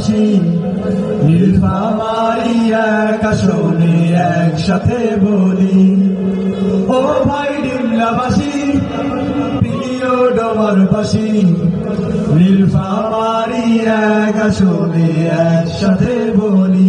বাসি নীলফামারি এক আসনে একসাথে বলি। ও ভাই ডিমলাবাসী, প্রিয় ডোমার বাসি নীলফামারি এক আসনে একসাথে বলি।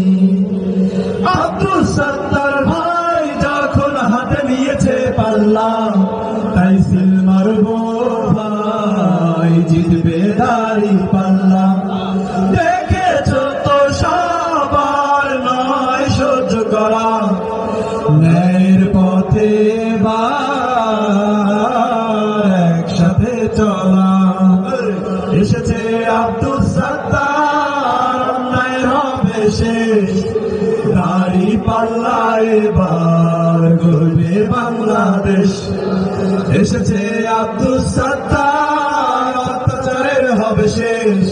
এবার গর্বে বাংলাদেশ। এসেছে আব্দুল সত্তার, অত্যাচারের হবে শেষ।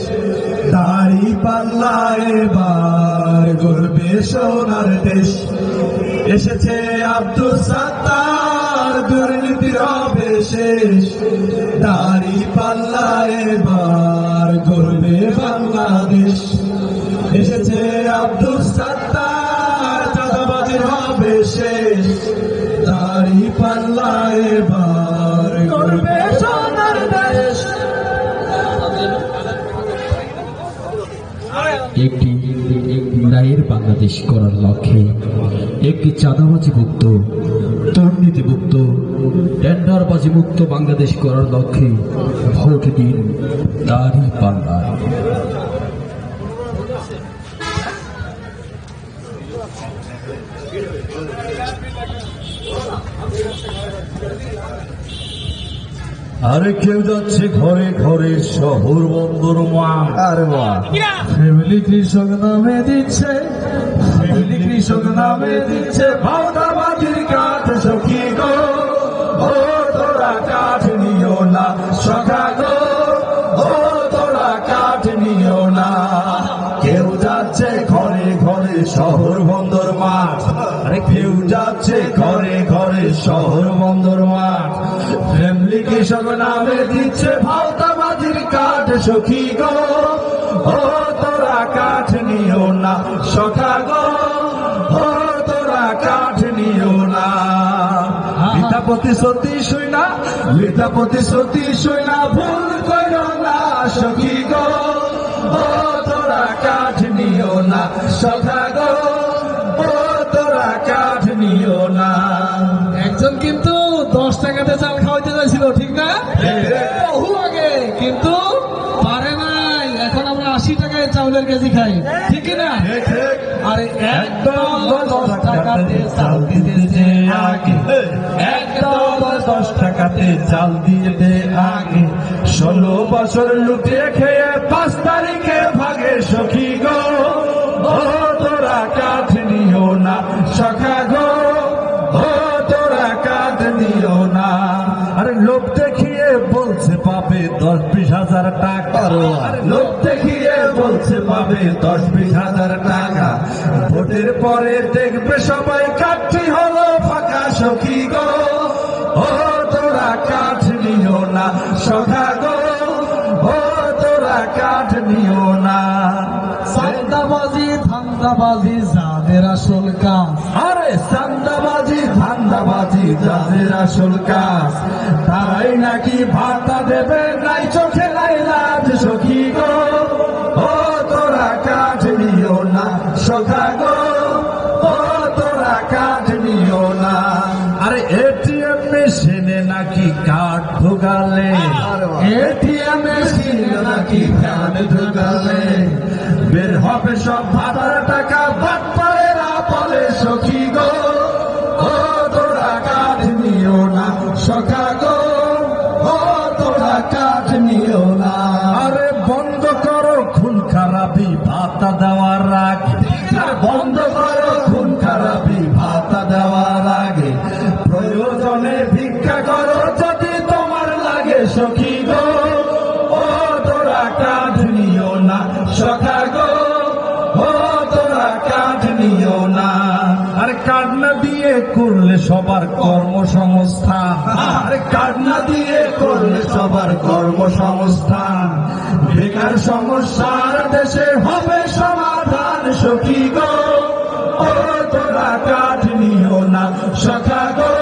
দাড়ি পাল্লা এবার গর্বে সোনার দেশ। এসেছে আব্দুল সত্তার, দুর্নীতির হবে শেষ। দাড়ি পাল্লা এবার গর্বে বাংলাদেশ। এসেছে আব্দুল শেষ দাড়ি পাল্লা এবার গর্বে সোনার দেশ। একটি ন্যায়ের বাংলাদেশ করার লক্ষ্যে একটি চাঁদাবাজি মুক্ত দুর্নীতি মুক্ত টেন্ডারবাজি মুক্ত বাংলাদেশ করার লক্ষ্যে ভোট দিন দাড়ি পাল্লায় আরে কেউ যাচ্ছে ঘরে ঘরে শহর বন্দর মা। আরে বাহ ফ্যামিলি কৃষক নামে দিচ্ছে ফ্যামিলি কৃষক নামে দিচ্ছে। ভাওতাবাজির কাঠ সখী গো ও তোরা কাঠ শহর বন্দর মাঠ। ফ্যামিলি কৃষক নামে দিচ্ছে ভাওতাবাজির কাঠ সখী গো, ও তোরা কাঠ নিও না, সখা গো, ও তোরা কাঠ নিও না। সতী শুই না শুই না, ভুল না, সখী গো, ও তোরা কাঠ নিও না, সখা টাকায় চাউলের কেজি খাই। ঠিক না ঠিক ঠিক। আরে দশ টাকাতে চাল দিতেছে আগে। দশ টাকাতে চাল দিয়ে দে আগে। ষোলো বছর লুটিয়ে খেয়ে পাঁচ তারিখে ভাগে সখী গো। ও তোরা কাঠ নিও না সখা গো। ও তোরা কাঠ নিও না। আরে লোক দেখিয়ে বলছে পাবে দশ বিশ হাজার টাকা। পাবে দশ বিশ হাজার টাকা। ভোটের পরে দেখবে সবাই কাঠি হলো ফাঁকা সখী গো। ও তোরা কাঠ নিও না সখা গো। ও তোরা কাঠ নিও না। সান্দাবাজি ধান্দাবাজি যাদের আসল কাজ। আরে চান্দাবাজি ধান্দাবাজি যাদের আসল কাজ। তারাই নাকি ভাতা দেবে নাই চোখে নাই লাজ সখী গো। মেশিনে বের হবে সব ভাতার টাকা, বাদ পারে না বলে সখী গো। ও তোরা কাঠ নিও না, সখা গো। ও তোরা কাঠ নিও না। আরে বন্ধ করো খুন খারাপি, ভাতা দেওয়ার আগে। বন্ধ করো খুন খারাপি, ভাতা দেওয়ার আগে। প্রয়োজনে ভিক্ষা করো কার্ড না দিয়ে করলে সবার কর্মসংস্থান কার্ড না দিয়ে করলে সবার কর্মসংস্থান বেকার সমস্যার দেশে হবে সমাধান সখী গো। ও তোরা কাঠ নিও না সখা গো।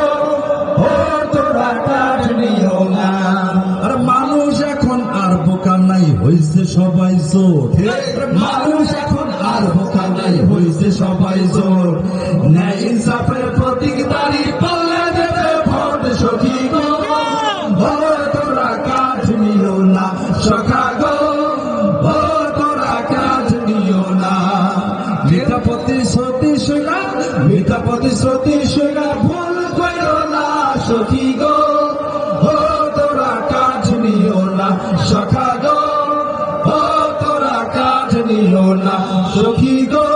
ও তোরা কাঠ নিও না। আর মানুষ এখন আর বোকা নাই হয়েছে সবাই জোর মানুষ এখন আর বোকা নাই হয়েছে সবাই জোর ভোর তোরা কাজ নিও না। সখা গো ভোর তোরা কাজ নিও না মিতাপতি সতী সোনা, মিতাপতি সতী সোনা, ভুল করো না সখী গো। ভোর তোরা কাজ নিও না। সখা গো ভোর তোরা কাজ নিও না সখী গো।